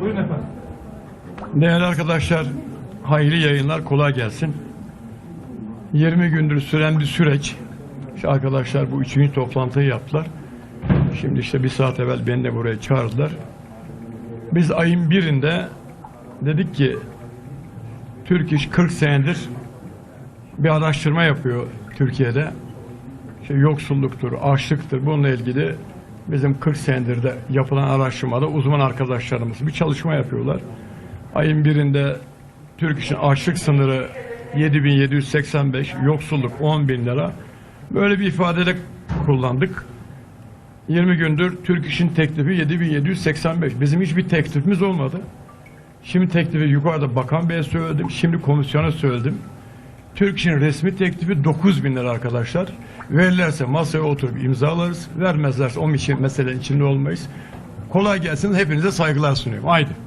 Buyurun efendim. Değerli arkadaşlar, hayırlı yayınlar, kolay gelsin. 20 gündür süren bir süreç. İşte arkadaşlar bu üçüncü toplantıyı yaptılar. Şimdi işte bir saat evvel beni de buraya çağırdılar. Biz ayın birinde dedik ki Türk İş 40 senedir bir araştırma yapıyor Türkiye'de. İşte yoksulluktur, açlıktır bununla ilgili bizim 40 senedir de yapılan araştırmada uzman arkadaşlarımız bir çalışma yapıyorlar. Ayın birinde Türk İş'in açlık sınırı 7785, yoksulluk 10 bin lira. Böyle bir ifadede kullandık. 20 gündür Türk İş'in teklifi 7785. Bizim hiçbir teklifimiz olmadı. Şimdi teklifi yukarıda Bakan Bey'e söyledim. Şimdi komisyona söyledim. Türk İş'in resmi teklifi 9 bin lira arkadaşlar. Verirlerse masaya oturup imzalarız. Vermezlerse o için mesele içinde olmayız. Kolay gelsin. Hepinize saygılar sunuyorum. Haydi.